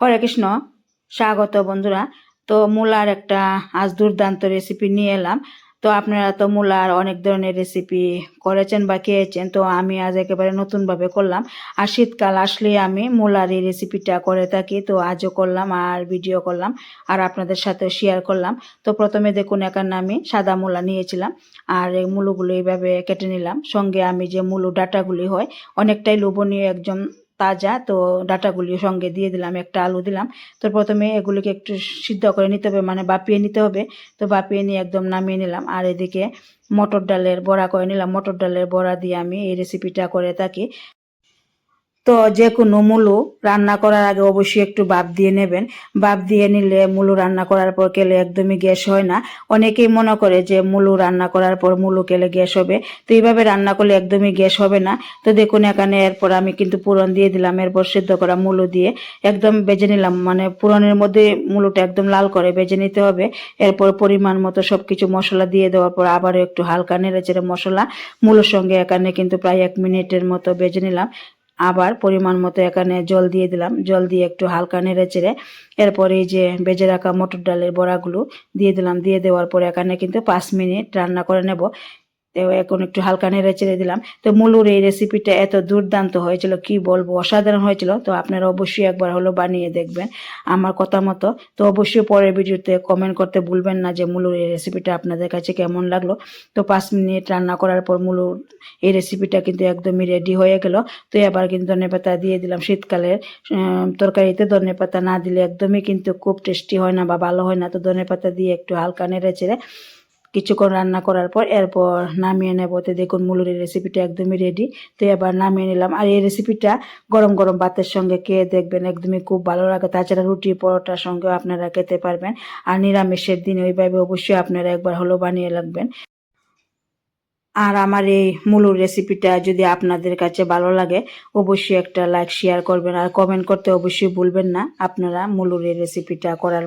হরে কৃষ্ণ। স্বাগত বন্ধুরা। তো মূলার একটা আজ দুর্দান্ত রেসিপি নিয়ে এলাম। তো আপনারা তো মূলার অনেক ধরনের রেসিপি করেছেন বা খেয়েছেন, তো আমি আজ একেবারে নতুনভাবে করলাম। আর শীতকাল আসলে আমি মূলার এই রেসিপিটা করে থাকি, তো আজও করলাম আর ভিডিও করলাম আর আপনাদের সাথে শেয়ার করলাম। তো প্রথমে দেখুন এখানে আমি সাদা মূলা নিয়েছিলাম আর এই মূলগুলো এইভাবে কেটে নিলাম। সঙ্গে আমি যে মূলো ডাটাগুলি হয়, অনেকটাই লোভনীয় একজন তাজা, তো ডাটাগুলি সঙ্গে দিয়ে দিলাম, একটা আলু দিলাম। তো প্রথমে এগুলিকে একটু সিদ্ধ করে নিতে হবে মানে বাপিয়ে নিতে হবে। তো বাপিয়ে নিয়ে একদম নামিয়ে নিলাম। আর এদিকে মটর ডালের বড়া করে নিলাম। মটর ডালের বড়া দিয়ে আমি এই রেসিপিটা করে থাকি। তো যে কোনো মূলো রান্না করার আগে অবশ্যই একটু বাপ দিয়ে নেবেন। বাপ দিয়ে নিলে মূলো রান্না করার পর কেলে একদমই গ্যাস হয় না। অনেকেই মনে করে যে মূলো রান্না করার পর মূলো কেলে গ্যাস হবে। তো এইভাবে রান্না করলে একদমই গ্যাস হবে না। তো দেখুন, এখানে এরপর আমি কিন্তু পুরন দিয়ে দিলাম। এরপর সিদ্ধ করা মূলো দিয়ে একদম বেজে নিলাম। মানে পুরনের মধ্যে মূলোটা একদম লাল করে বেজে নিতে হবে। এরপর পরিমাণ মতো সব কিছু মশলা দিয়ে দেওয়ার পর আবারও একটু হালকা নেড়ে চেড়ে মশলা। মূলোর সঙ্গে এখানে কিন্তু প্রায় এক মিনিটের মতো বেজে নিলাম। আবার পরিমাণ মতো এখানে জল দিয়ে দিলাম। জল দিয়ে একটু হালকা নেড়ে চেড়ে এরপরে এই যে বেজে রাখা মটর ডালের বড়াগুলো দিয়ে দিলাম। দিয়ে দেওয়ার পরে এখানে কিন্তু পাঁচ মিনিট রান্না করে নেব। তো এখন একটু হালকা নেড়ে চেড়ে দিলাম। তো মুলুর এই রেসিপিটা এত দুর্দান্ত হয়েছিল, কি বলব? অসাধারণ হয়েছিল। তো আপনারা অবশ্যই একবার হলো বানিয়ে দেখবেন আমার কথা মতো। তো অবশ্যই পরের ভিডিওতে কমেন্ট করতে ভুলবেন না যে মুলুর এই রেসিপিটা আপনাদের কাছে কেমন লাগল। তো পাঁচ মিনিট রান্না করার পর মুলুর এই রেসিপিটা কিন্তু একদমই রেডি হয়ে গেল। তো এবার কিন্তু ধনে পাতা দিয়ে দিলাম। শীতকালের তরকারিতে ধনে পাতা না দিলে একদমই কিন্তু খুব টেস্টি হয় না বা ভালো হয় না। তো ধনে পাতা দিয়ে একটু হালকা নেড়ে চেড়ে কিছুক্ষণ রান্না করার পর এরপর নামিয়ে নেব। তো দেখুন মুলুরের রেসিপিটা একদমই রেডি তো এবার নামিয়ে নিলাম। আর এই রেসিপিটা গরম গরম ভাতের সঙ্গে খেয়ে দেখবেন একদমই খুব ভালো লাগে। তাছাড়া রুটি পরোটার সঙ্গেও আপনারা খেতে পারবেন। আর নিরামিষের দিন ওইভাবে অবশ্যই আপনারা একবার হলো বানিয়ে রাখবেন। আর আমার এই মুলুর রেসিপিটা যদি আপনাদের কাছে ভালো লাগে, অবশ্যই একটা লাইক শেয়ার করবেন। আর কমেন্ট করতে অবশ্যই ভুলবেন না। আপনারা মুলুর এই রেসিপিটা করার